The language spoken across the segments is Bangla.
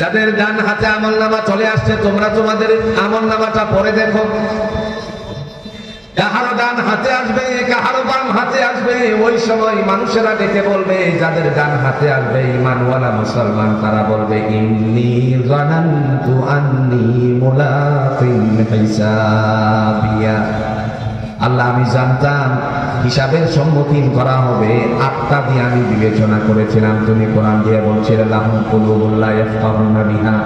যাদের ডান হাতে আমল নামা চলে আসছে, তোমরা তোমাদের আমল নামাটা পরে দেখো। কাহারো ডান হাতে আসবে, কাহারো বাম হাতে আসবে, ওই সময় মানুষেরা ডেকে বলবে, যাদের ডান হাতে আসবে, ইমানওয়ালা মুসলমান, তারা বলবে, ইন্নি আন্নি মুলাকিন আল্লাহ, আমি জানতাম হিসাবের সম্মুখীন করা হবে। আত্মা দিয়ে আমি বিবেচনা করেছিলাম, তুমি কোরআন দিয়ে বলছিলে, লাহুম কুলুবুল্লাহ ইয়াফকাহুনা বিহা।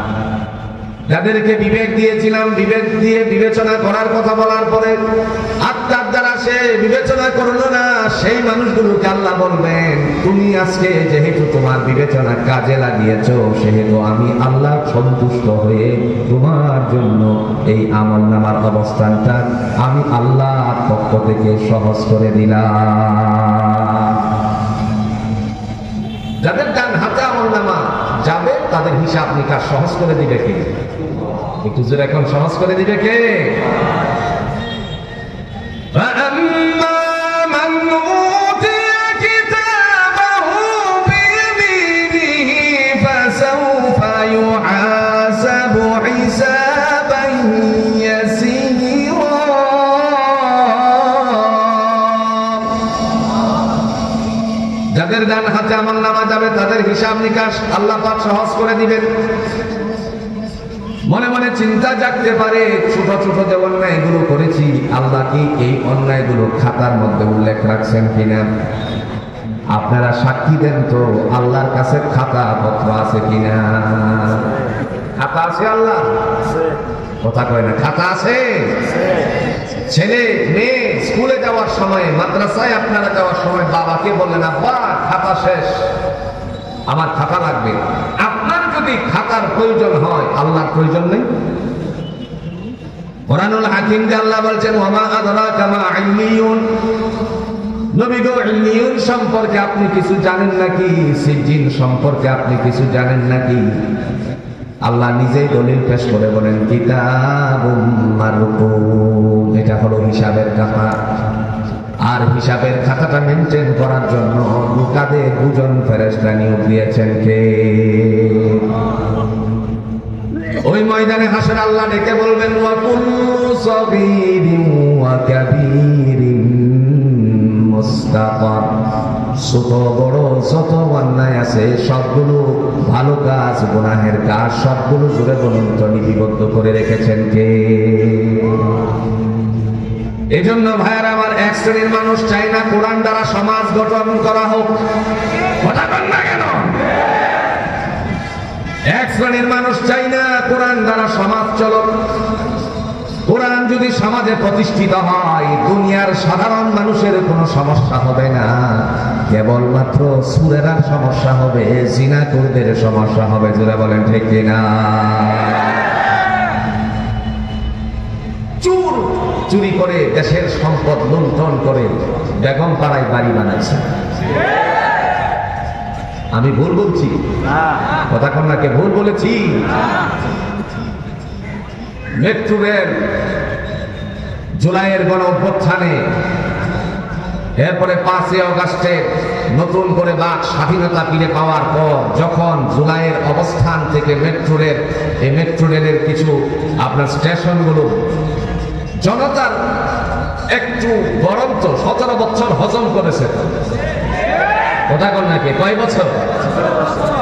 যাদেরকে বিবেক দিয়েছিলাম, বিবেক দিয়ে বিবেচনা করার কথা বলার পরে দ্বারা সে বিবেচনা করল না, সেই মানুষগুলোকে আল্লাহ বলবেন, তুমি আজকে যেহেতু তোমার বিবেচনা কাজে লাগিয়েছো, সেহেতু আমি আল্লাহ সন্তুষ্ট হয়ে তোমার জন্য এই আমল নামার অবস্থানটা আমি আল্লাহর পক্ষ থেকে সহজ করে দিলাম। যাদের ডান হাতে আমল নামা যাবে, তাদের হিসাব নিকাশ সহজ করে দিবে কে? একটু জোরে এখন, সহজ করে দিবে কে? হাতে আমল নামা যাবে, তাদের হিসাব নিকাশ আল্লাহ পাক সহজ করে দিবেন। মনে মনে চিন্তা জাগতে পারে, ছোট ছোট যে অন্যায়গুলো করেছি, আল্লাহ কি এই অন্যায়গুলো খাতার মধ্যে উল্লেখ রাখছেন কিনা? আপনারা সাক্ষী দেন তো, আল্লাহর কাছে খাতা পত্র আছে কিনা? খাতা আছে আল্লাহ? কথা কয় না, খাতা আছে? ছেলে, মেয়ে, স্কুলে যাওয়ার সময়, মাদ্রাসায় আপনারা যাওয়ার সময় বাবাকে বললেন, আব্বা খাতা শেষ। আমার খাতা লাগবে। আপনার যদি খাতার প্রয়োজন হয়, আল্লাহর প্রয়োজন নেই? কোরআনুল হাকিম যে আল্লাহ বলছেন, ওমা আদরা কামা ইল্লিয়ুন সম্পর্কে আপনি কিছু জানেন নাকি? সিজিন সম্পর্কে আপনি কিছু জানেন নাকি? আল্লাহ নিজেই দলিল পেশ করে বলেন, কিতাবুম মারকুম। এটা হলো হিসাবের খাতা। আর হিসাবের খাতাটা মেনটেন করার জন্য দুকাদে দুজন ফেরেশতা নিয়োগ দিয়েছেন কে? ওই ময়দানে হাসর আল্লাহ ডেকে বলবেন ছোট, বড় অন্যায় আছে, সবগুলো ভালো গুনাহের সবগুলো জুড়ে বলুন করে রেখেছেন কে? এই জন্য ভাইয়ার, আমার এক শ্রেণির মানুষ চাই না কোরআন দ্বারা সমাজ গঠন করা হোক। না কেন? এক শ্রেণির মানুষ চাই না কোরআন দ্বারা সমাজ চলক। কোরআন যদি সমাজে প্রতিষ্ঠিত হয়, দুনিয়ার সাধারণ মানুষের কোনো সমস্যা হবে না। কেবলমাত্র সুরেরার সমস্যা হবে জিনাকুরদের সমস্যা হবে যারা বলেন ঠিক কিনা? চুরি করে দেশের সম্পদ লুণ্ঠন করে বেগম পাড়ায় বাড়ি বানাইছে। আমি ভুল বলছি? কথা কন্যাকে ভুল বলেছি? মেট্রো রেল জুলাইয়ের গণ অভ্যুত্থানে, এরপরে পাঁচই অগাস্টে নতুন করে বাক স্বাধীনতা ফিরে পাওয়ার পর যখন জুলাইয়ের অবস্থান থেকে মেট্রো রেল, এই মেট্রো রেলের কিছু আপনার স্টেশনগুলো জনতার একটু গরম তো, সতেরো বছর হজম করেছে। কথা কন নাকি কয় বছর?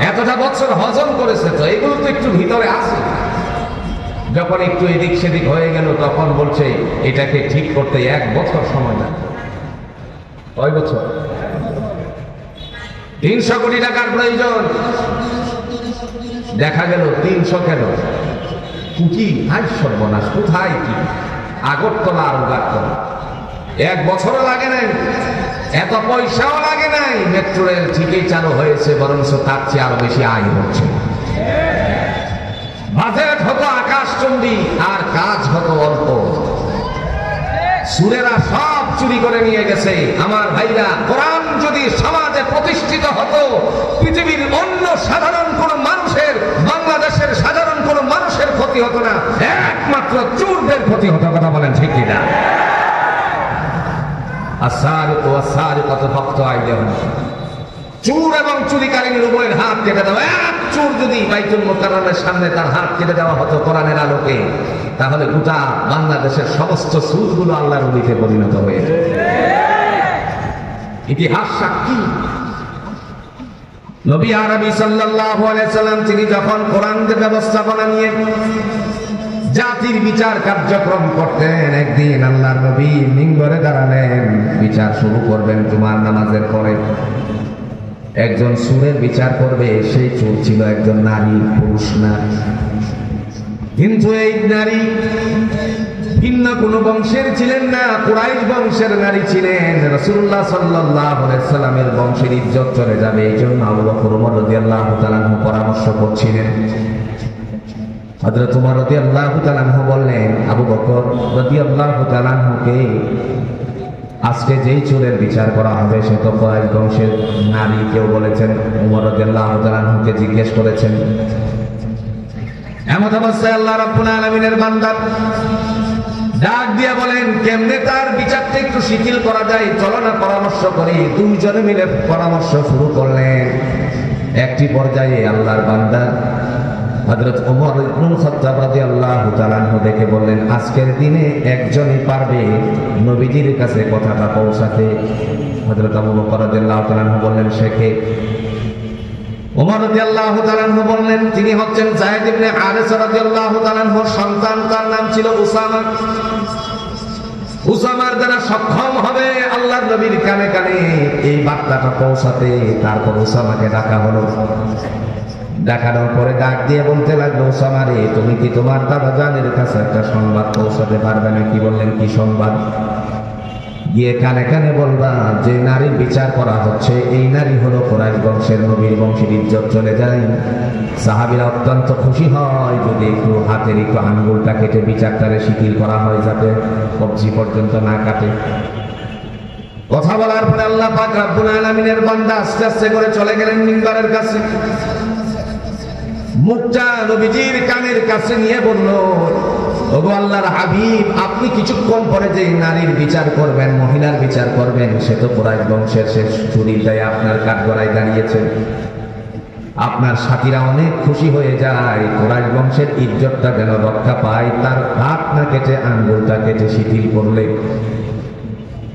এতটা বছর হজম করেছে তো, এগুলো তো একটু ভিতরে আছে। যখন একটু এদিক সেদিক হয়ে গেল, তখন বলছে, এটাকে ঠিক করতে এক বছর সময় লাগবে। কয় বছর? তিনশো কোটি টাকার প্রয়োজন। দেখা গেল, তিনশো কেন? কুকি আই সর্বনাশ, কোথায় কি? আগরতলা আর উগারতলা। এক বছরও লাগে নাই, এত পয়সাও লাগে নাই, মেট্রো রেল ঠিকই চালু হয়েছে, বরঞ্চ তার চেয়ে আরও বেশি আয় হচ্ছে। বাজেট হতো আকাশচন্ডী আর কাজ হতো অল্প। সুরেরা সব চুরি করে নিয়ে গেছে। আমার ভাইরা, কোরআন যদি সমাজে প্রতিষ্ঠিত হতো, পৃথিবীর অন্য সাধারণ কোন মানুষের মানুষের ক্ষতি হতো না। একমাত্র চুরদের ক্ষতি হতো, কথা বলেন ঠিক কিনা? আসার তো আসার কত ভক্ত আইডিয়া চুর এবং চুরিকারীর উভয়ের হাত কেটে দাও। এক চোর যদি বাইতুল মোকাররমের সামনে তার হাত কেটে দেওয়া হতো কোরআনের আলোকে, তাহলে গোটা বাংলাদেশের সমস্ত সুরগুলো আল্লাহর অলিতে পরিণত হয়েছে ইতিহাস সাক্ষী। নবী আরবি সাল্লাল্লাহু আলাইহি সাল্লাম তিনি যখন কোরআন ব্যবস্থাপনা নিয়ে জাতির বিচার কার্যক্রম করতেন, একদিন আল্লাহর নবী মিঙ্গরে দাঁড়ালেন, বিচার শুরু করবেন জুমার নামাজের পরে। একজন সুরের বিচার করবে, সেই চোর ছিল একজন নারী, পুরুষ না। কিন্তু এই নারী ভিন্ন কোন বংশের ছিলেন না, কুরাইশ বংশের নারী ছিলেন। আলাইহি সাল্লামের বংশের ইজ্জত চলে যাবে, এই জন্য আবু বকর রাদিয়াল্লাহু তাআলা আনহু পরামর্শ করছিলেন। হযরত ওমর রাদিয়াল্লাহু তাআলা আনহু বললেন, আবু বকর রাদিয়াল্লাহু তাআলা আনহুকে আজকে যেই চোরের বিচার করা হবে, সে তো কুরাইশ বংশের নারী, কেউ বলেছেন তাআলা আনহুকে জিজ্ঞেস করেছেন। এমন অবস্থায় আল্লাহ রাব্বুল আলামিনের বান্দা ডাক দিয়ে বলেন, কেমনে তার বিচারটা একটু শিথিল করা যায়? চলো না পরামর্শ করি। দুইজনে মিলে পরামর্শ শুরু করলেন। একটি পর্যায়ে আল্লাহর বান্দা হযরত ওমর ইবনুল খাত্তাব রাদিয়াল্লাহু তাআলা দেখে বললেন, আজকের দিনে একজনই পারবে নবীজির কাছে কথাটা পৌঁছাতে? হযরত আবু বকর রাদিয়াল্লাহু তাআলা বললেন কে? ওমর রাদিয়াল্লাহু তাআলা বললেন, তিনি হচ্ছেন যায়েদ সন্তান। তার নাম ছিল উসামা। উসামার দ্বারা সক্ষম হবে আল্লাহর নবীর কানে কানে এই বার্তাটা পৌঁছাতে। তারপর উসামাকে ডাকা হলো। দেখানোর পরে ডাক দিয়ে বলতে লাগল, উসামা রে, তুমি কি তোমার দাদা জানের কাছে একটা সংবাদ পৌঁছাতে পারবে না কি বললেন, কি সংবাদ? গিয়ে কানে কানে বলবা যে নারীর বিচার করা হচ্ছে। এই নারী হলো কোরআন বংশের নবীর বংশের ইজ্জত চলে যায়। সাহাবিরা অত্যন্ত খুশি হয় যদি একটু হাতের একটু আঙ্গুলটা কেটে বিচারটারে শিথিল করা হয় যাতে কবজি পর্যন্ত না কাটে। কথা বলার পরে আল্লাহ পাক রাব্বুল আলামিনের বান্দা আস্তে আস্তে করে চলে গেলেন মিম্বারের কাছে। মুখটা নবীজির কানের কাছে নিয়ে বলল ওগো হাবিব, আপনি কিছুক্ষণ পরে যে নারীর বিচার করবেন, মহিলার বিচার করবেন, সে তো কোরআশ বংশের শেষ চুরিটাই আপনার কাঠগড়ায় দাঁড়িয়েছে। আপনার সাথীরা অনেক খুশি হয়ে যায় কোরআশ বংশের ইজ্জতটা যেন রক্ষা পায়, তার হাত না কেটে, আঙ্গুলটা কেটে শিথিল করলে।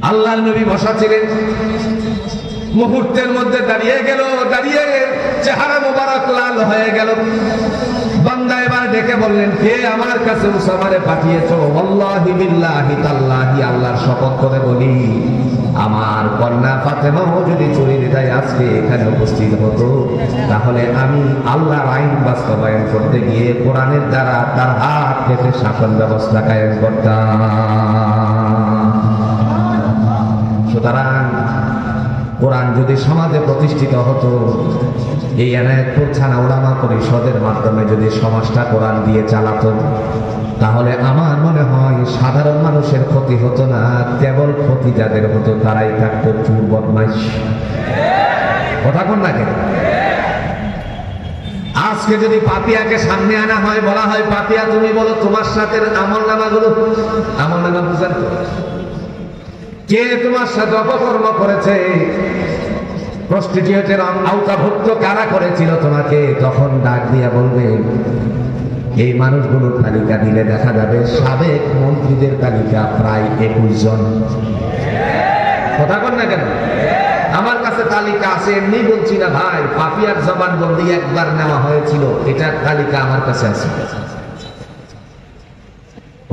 আল্লাহ নবী বসা ছিলেন। মুহূর্তের মধ্যে দাঁড়িয়ে গেল, দাঁড়িয়ে চেহারা মোবারক লাল হয়ে গেল। ডেকে বললেন কে আমার কাছে উসামারে পাঠিয়েছো আল্লাহি বিল্লাহি তাল্লাহি, আল্লাহর শপথ করে বলি। আমার কন্যা ফাতেমাও যদি চুরি দিতাই আজকে এখানে উপস্থিত হতো, তাহলে আমি আল্লাহর আইন বাস্তবায়ন করতে গিয়ে কোরআনের দ্বারা তার হাত কেটে শাসন ব্যবস্থা কায়েম করতাম। সুতরাং কোরআন যদি সমাজে প্রতিষ্ঠিত হতো, এই এনায়তপুর থানা ওলামা পরিষদের মাধ্যমে যদি সমাজটা কোরআন দিয়ে চালাতো, তাহলে আমার মনে হয় সাধারণ মানুষের ক্ষতি হতো না, কেবল ক্ষতি যাদের হতো তারাই থাকতো চুর বদমাইশ। কথা কোন না কেন? আজকে যদি পাপিয়াকে সামনে আনা হয়, বলা হয়, পাপিয়া, তুমি বলো তোমার সাথে আমল নামাগুলো আমল নামা বুঝার কে তোমার সাথে অপকর্ম করেছে? প্রস্টিটিউটের আওতাভুক্ত কারা করেছিল তোমাকে? তখন ডাক দিয়া বলবে, এই মানুষগুলোর তালিকা দিলে দেখা যাবে সাবেক মন্ত্রীদের তালিকা প্রায় একুশ জন। কথা না কেন? আমার কাছে তালিকা আছে, এমনি বলছি না ভাই, পাপিয়ার জবান বন্দি একবার নেওয়া হয়েছিল, এটার তালিকা আমার কাছে আছে।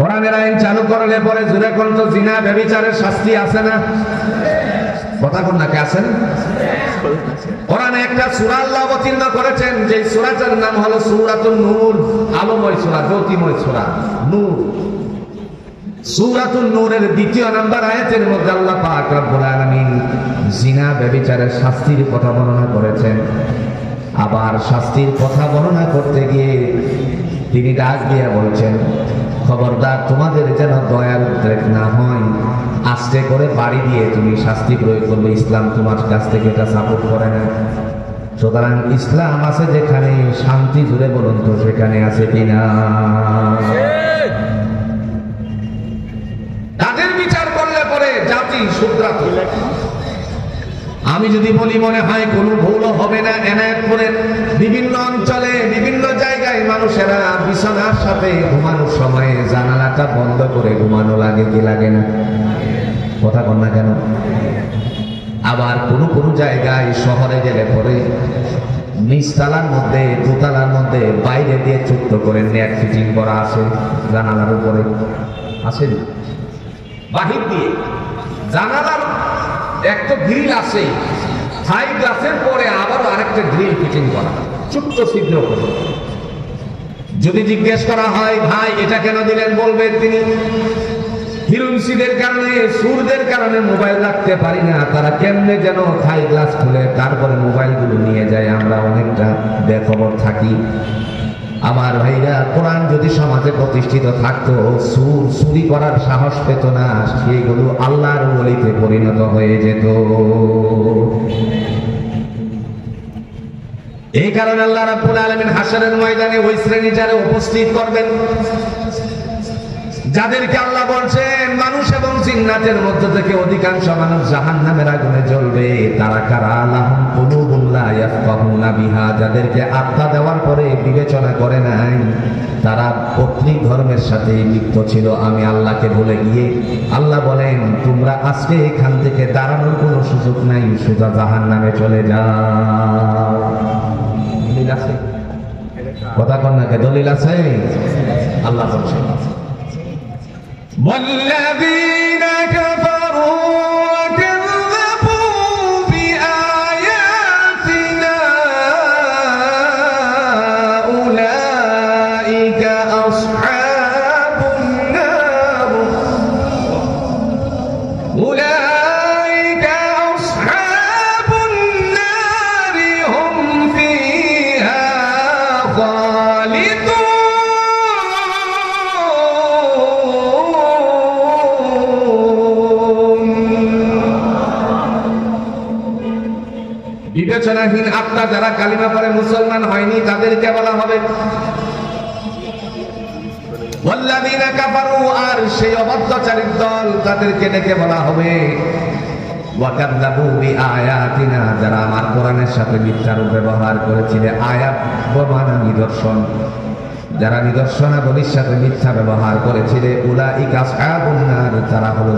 কোরআনের আইন চালু করলে পরে জুড়ে কন্ত জিনা, ব্যবিচারের শাস্তি আছে না? কথা কোন নাকি আছেন? কোরআনে একটা সূরা আল্লাহ অবতীর্ণ করেছেন যে সূরাটার নাম হলো সূরাতুন নূর, আলোময় সূরা, জ্যোতিময় সূরা, নূর। সূরাতুন নূরের দ্বিতীয় নাম্বার আয়াতের মধ্যে আল্লাহ পাক রব্বুল আলামিন জিনা ব্যভিচারের শাস্তির কথা বর্ণনা করেছেন। আবার শাস্তির কথা বর্ণনা করতে গিয়ে তিনি ডাক দিয়ে বলছেন খবরদার, তোমাদের যেন দয়ার উদ্রেক না হয়। আস্তে করে বাড়ি দিয়ে তুমি শাস্তি প্রয়োগ করবে, ইসলাম তোমার কাছ থেকে এটা সাপোর্ট করে না। সুতরাং ইসলাম আছে যেখানে, শান্তি জুড়ে বলুন তো সেখানে আছে কিনা? তাদের বিচার করলে পরে জাতি শুধরাত? আমি যদি বলি মনে হয় কোনো ভুলও হবে না এনায়তপুরের বিভিন্ন অঞ্চলে, বিভিন্ন মানুষেরা বিছানার সাথে ঘুমানোর সময় জানালাটা বন্ধ করে ঘুমানো লাগে কি লাগে না? কথা কন না কেন? আবার কোনো কোনো জায়গায় শহরে গেলে পরে নিচতলার মধ্যে, দোতলার মধ্যে, বাইরে দিয়ে চুক্ত করে নেট ফিটিং করা আছে জানালার উপরে। আছে বাহির দিয়ে। জানালার একটা গ্রিল আছে। হাই গ্লাসের পরে আবার আরেকটা গ্রিল ফিটিং করা। ছোট্ট ছিদ্র করে। যদি জিজ্ঞেস করা হয়, ভাই, এটা কেন দিলেন? বলবেন তিনি। হিরুনসিদের কারণে, সুরদের কারণে মোবাইল রাখতে পারি না। তারা কেমনে যেন থাই গ্লাস খুলে তারপরে মোবাইলগুলো নিয়ে যায়। আমরা অনেকটা বেখবর থাকি। আমার ভাইরা, কোরআন যদি সমাজে প্রতিষ্ঠিত থাকতো, সুর, চুরি করার সাহস পেত না। সেগুলো আল্লাহর বলিতে পরিণত হয়ে যেত। এই কারণে আল্লাহ রাব্বুল আলামিন হাসরের ময়দানে ওই শ্রেণি যারা উপস্থিত করবেন, যাদেরকে আল্লাহ বলছেন, মানুষ এবং জিন্নাতের মধ্য থেকে অধিকাংশ মানুষ জাহান্নামের আগুনে জ্বলবে। তারা কারা? লাহুম কুলুবুন লা ইয়াফকাহুনা বিহা। যাদেরকে আত্মা দেওয়ার পরে বিবেচনা করে নাই, তারা পত্নী ধর্মের সাথে লিপ্ত ছিল। আমি আল্লাহকে বলে গিয়ে আল্লাহ বলেন, তোমরা আজকে এখান থেকে দাঁড়ানোর কোনো সুযোগ নাই, সোজা জাহান্নামে চলে যাও। আছে? কথা কন্যাকে দলিল আছে? আল্লাহ বলছেন। বিবেচনাহীন আত্মা যারা কালিমা পরে মুসলমান হয়নি, তাদেরকে বলা হবে আর সেই ডেকে বলা হবে। যারা আমার কোরআনের সাথে ব্যবহার আয়াত নিদর্শন। যারা নিদর্শনাবলীর সাথে মিথ্যা ব্যবহার করেছিল তারা হলো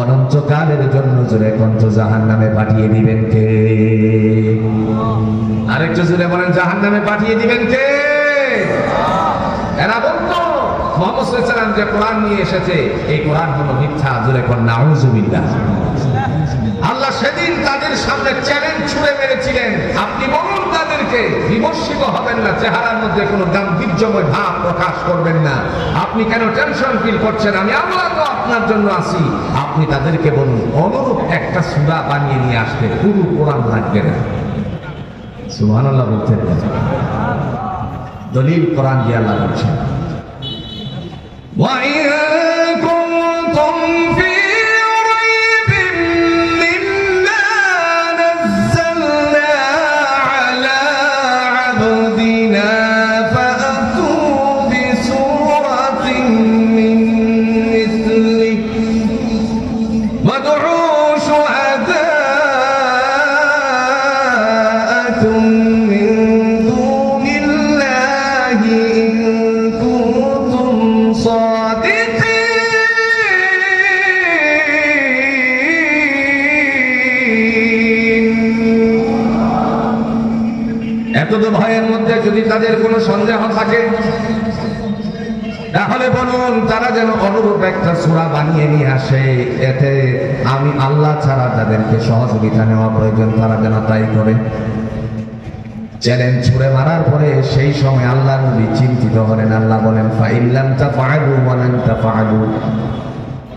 অনন্তকালের জন্য কণ্ঠ জাহান্নামে পাঠিয়ে দিবেন কে? আরেকটু জোরে বলেন পাঠিয়ে দিবেন কে? এরা যে কোরআন নিয়ে এসেছে, এই কোরআন হলো মিথ্যা কর নাউজুবিল্লাহ আল্লাহ সেদিন তাদের সামনে চ্যালেঞ্জ ছুড়ে মেরেছিলেন আপনি বলুন তাদেরকে বিমর্ষিত হবেন না চেহারার মধ্যে কোনো গাম্ভীর্যময় ভাব প্রকাশ করবেন না। আপনি কেন টেনশন ফিল করছেন? আমি আল্লাহ তো আপনার জন্য আসি আপনি তাদেরকে বলুন, অনুরূপ একটা সুরা বানিয়ে নিয়ে আসতে পুরো কোরআন লাগবে না। সুহানাল্লাহ বলছেন দলিল কোরআন দিয়ে বলছেন। এতদ ভয়ের মধ্যে যদি তাদের কোনো সন্দেহ থাকে, তাহলে বলুন, তারা যেন অনুরূপ একটা সুরা বানিয়ে নিয়ে আসে। এতে আমি আল্লাহ ছাড়া তাদেরকে সহযোগিতা নেওয়া প্রয়োজন, তারা যেন তাই করে। চ্যালেঞ্জ ছুড়ে মারার পরে সেই সময় আল্লাহ নবী চিন্তিত হলেন। আল্লাহ বলেন ফাইল্লাম তা বলেন তা পাগু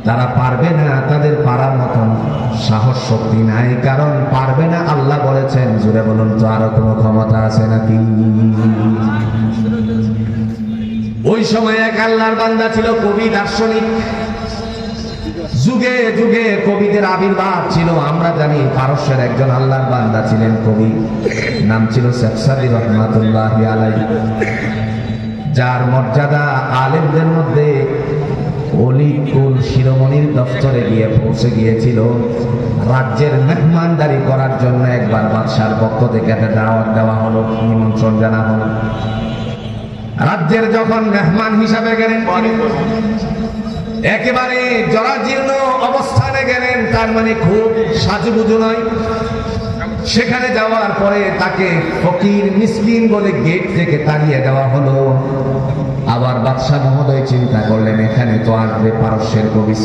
তারা পারবে না, তাদের পারার মতন। শক্তি নাই, কারণ পারবে না আল্লাহ বলেছেন। জুড়ে বলুন তো, আরও কোনো ক্ষমতা আছে নাকি? ওই সময় এক আল্লাহর বান্দা ছিল কবি, দার্শনিক। যুগে যুগে কবিদের আবির্ভাব ছিল। আমরা জানি পারস্যের একজন আল্লাহর বান্দা ছিলেন কবি, নাম ছিল শেখ রহমাতুল্লাহ আলাই যার মর্যাদা আলেমদের মধ্যে অলিকুল শিরোমণির দফতরে গিয়ে পৌঁছে গিয়েছিল। রাজ্যের মেহমানদারি করার জন্য একবার বাদশার পক্ষ থেকে একটা দাওয়াত দেওয়া হলো, নিমন্ত্রণ জানা হলো। রাজ্যের যখন মেহমান হিসাবে গেলেন একেবারে জরাজীর্ণ অবস্থানে গেলেন, তার মানে খুব সাজুগুজু নয়। সেখানে যাওয়ার পরে তাকে ফকির মিসকিন বলে গেট থেকে তাড়িয়ে দেওয়া হলো। আবার বাদশাহ মহোদয় চিন্তা করলেন, এখানে তো আসবে পারস্যের কবি